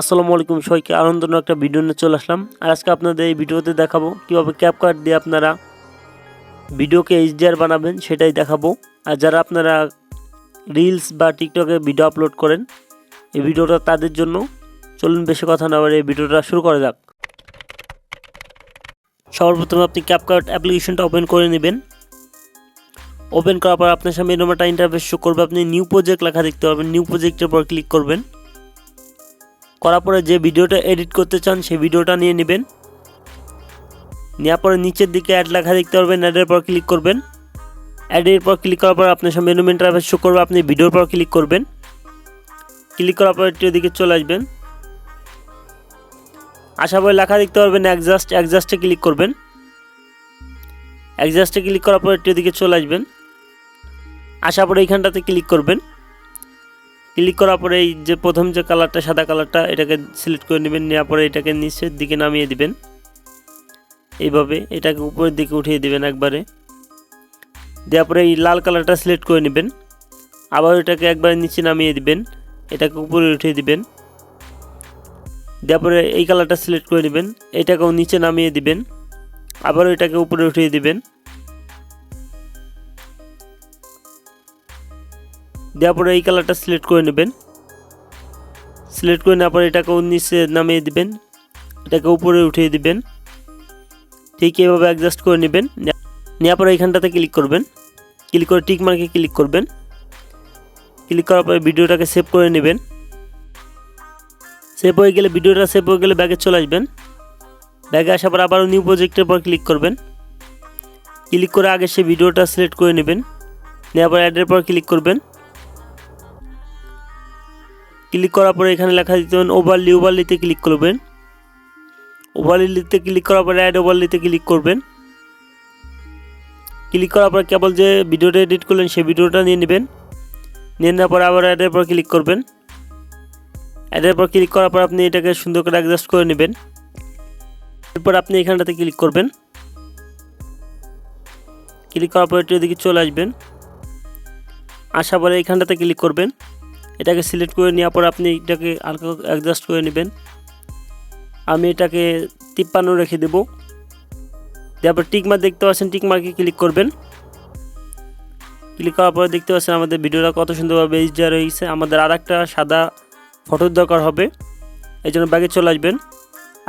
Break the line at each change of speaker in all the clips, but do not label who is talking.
আসসালামু আলাইকুম সবাইকে আনন্দন একটা ভিডিও নিয়ে চলে আসলাম। আর আজকে আপনাদের এই ভিডিওতে দেখাবো কীভাবে ক্যাপকাট দিয়ে আপনারা ভিডিওকে এইচডিআর বানাবেন, সেটাই দেখাবো। আর যারা আপনারা রিলস বা টিকটকে ভিডিও আপলোড করেন, এই ভিডিওটা তাদের জন্য। চলুন বেশি কথা না বলে এই ভিডিওটা শুরু করা যাক। সর্বপ্রথমে আপনি ক্যাপকাট অ্যাপ্লিকেশনটা ওপেন করে নেবেন। ওপেন করার পর আপনার সামনে এরকম একটা ইন্টারফেস শো করবে। আপনি নিউ প্রজেক্ট লেখা দেখতে পাবেন নিউ প্রজেক্টের পর ক্লিক করবেন। করার পরে যে ভিডিওটা এডিট করতে চান, সেই ভিডিওটা নিয়ে নেবেন। নেওয়ার পরে নিচের দিকে অ্যাড লেখা দেখতে পারবেন অ্যাডের পর ক্লিক করবেন। অ্যাডের পর ক্লিক করার পর আপনার সামনে মেনু ইন্টারফেস শো করবে, আপনি ভিডিওর পর ক্লিক করবেন। ক্লিক করার পর একটু দিকে চলে আসবেন। আশা পরে লেখা দেখতে পারবেন অ্যাডজাস্ট অ্যাডজাস্টে ক্লিক করবেন। অ্যাডজাস্টে ক্লিক করার পর একটু দিকে চলে আসবেন। আশা পরে এইখানটাতে ক্লিক করবেন। ক্লিক করার পরে এই যে প্রথম যে কালারটা সাদা কালারটা এটাকে সিলেক্ট করে নেবেন, নেওয়ার পরে এটাকে নিচের দিকে নামিয়ে দিবেন। এইভাবে এটাকে উপরের দিকে উঠিয়ে দিবেন একবারে। দেওয়ার পরে এই লাল কালারটা সিলেক্ট করে নেবেন। আবার এটাকে একবারে নিচে নামিয়ে দিবেন। এটাকে উপরে উঠিয়ে দিবেন। দেওয়ার পরে এই কালারটা সিলেক্ট করে নেবেন। এটাকেও নিচে নামিয়ে দিবেন। আবারও এটাকে উপরে উঠিয়ে দিবেন। দেওয়ার পরে এই কালারটা সিলেক্ট করে নেবেন। সিলেক্ট করে নেওয়ার পরে এটাকে নিচে নামিয়ে দিবেন। এটাকে উপরে উঠিয়ে দিবেন। ঠিক এভাবে অ্যাডজাস্ট করে নেবেন। নেওয়ার পরে এইখানটাতে ক্লিক করবেন। ক্লিক করে টিক মার্কে ক্লিক করবেন। ক্লিক করার পরে ভিডিওটাকে সেভ করে নেবেন। সেভ হয়ে গেলে ভিডিওটা সেভ হয়ে গেলে ব্যাগে চলে আসবেন। ব্যাগে আসার পর আবারও নিউ প্রজেক্টের পর ক্লিক করবেন। ক্লিক করে আগে সে ভিডিওটা সিলেক্ট করে নেবেন। নেওয়ার পর অ্যাডের পর ক্লিক করবেন। ক্লিক করার পরে এখানে লেখা দিতে পারেন ওভারলি ওভারলিতে ক্লিক করবেন। ওভারলিতে ক্লিক করার পরে অ্যাড ওভারলিতে ক্লিক করবেন। ক্লিক করার পর কেবল যে ভিডিওটা এডিট করলেন সেই ভিডিওটা নিয়ে নেবেন। নিয়ে নেওয়ার পরে আবার অ্যাডের পর ক্লিক করবেন। অ্যাডের পর ক্লিক করার পর আপনি এটাকে সুন্দর করে অ্যাডজাস্ট করে নেবেন। এরপর আপনি এখানটাতে ক্লিক করবেন। ক্লিক করার পর একটু এদিকে চলে আসবেন। আসার পরে এইখানটাতে ক্লিক করবেন। এটাকে সিলেক্ট করে নেওয়ার পর আপনি এটাকে হালকা অ্যাডজাস্ট করে নেবেন। আমি এটাকে তিপ্পান্ন রেখে দেবো। তারপর টিকমার দেখতে পাচ্ছেন টিকমার্কে ক্লিক করবেন। ক্লিক করার পরে দেখতে পাচ্ছেন আমাদের ভিডিওটা কত সুন্দরভাবে এইচ দেওয়া রয়েছে আমাদের আর একটা সাদা ফটোর দরকার হবে, এই জন্য ব্যাগে চলে আসবেন।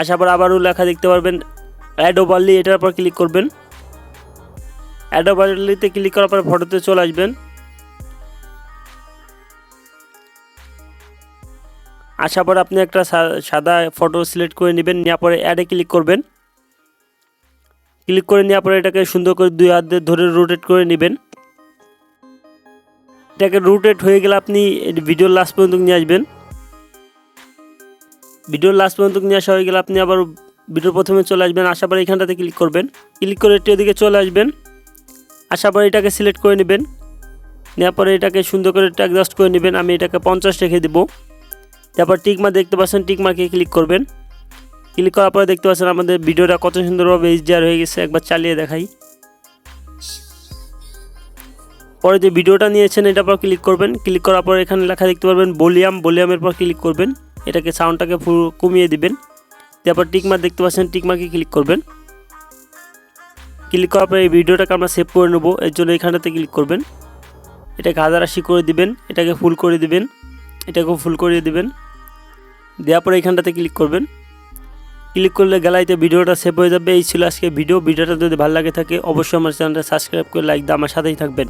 আসার পর আবারও লেখা দেখতে পারবেন অ্যাড ওভারলি এটার পর ক্লিক করবেন। অ্যাড ওভারলিতে ক্লিক করার পর ফটোতে চলে আসবেন। আসার পর আপনি একটা সাদা ফটো সিলেক্ট করে নেবেন, নেওয়ার পরে অ্যাডে ক্লিক করবেন। ক্লিক করে নেওয়ার পরে এটাকে সুন্দর করে দুই হাত ধরে রোটেট করে নেবেন। এটাকে রোটেট হয়ে গেলে আপনি ভিডিওর লাস্ট পর্যন্ত নিয়ে আসবেন। ভিডিওর লাস্ট পর্যন্ত নিয়ে আসা হয়ে গেলে আপনি আবার ভিডিওর প্রথমে চলে আসবেন আসার পরে এখানটাতে ক্লিক করবেন। ক্লিক করে একটু ওদিকে চলে আসবেন। আসার পরে এটাকে সিলেক্ট করে নেবেন। নেওয়ার পরে এটাকে সুন্দর করে একটু অ্যাডজাস্ট করে নেবেন। আমি এটাকে পঞ্চাশ রেখে দেবো। তারপর টিকমার্ক দেখতে পাচ্ছেন, টিকমাকে ক্লিক করবেন। ক্লিক করার পরে দেখতে পাচ্ছেন আমাদের ভিডিওটা কত সুন্দরভাবে এইচডিআর হয়ে গেছে, একবার চালিয়ে দেখাই। পরে যে ভিডিওটা নিয়েছেন, এটার পর ক্লিক করবেন। ক্লিক করার পর এখানে লেখা দেখতে পারবেন, ভলিউম, ভলিউমের পর ক্লিক করবেন। এটাকে সাউন্ডটাকে পুরো কমিয়ে দিবেন। তারপর টিকমার্ক দেখতে পাচ্ছেন, টিকমাকে ক্লিক করবেন। ক্লিক করার পরে এই ভিডিওটাকে আমরা সেভ করে নেব, এর জন্য এখানটাতে ক্লিক করবেন। এটাকে আশি করে দিবেন, এটাকে ফুল করে দিবেন। এটাকেও ফুল করিয়ে দিবেন। দেওয়ার পরে এখানটাতে ক্লিক করবেন। ক্লিক করলে গ্যালারিতে ভিডিওটা সেভ হয়ে যাবে। এই ছিল আজকে ভিডিও ভিডিওটা যদি ভালো লাগে থাকে, অবশ্যই আমার চ্যানেলটা সাবস্ক্রাইব করে লাইক দিয়ে আমার সাথেই থাকবেন।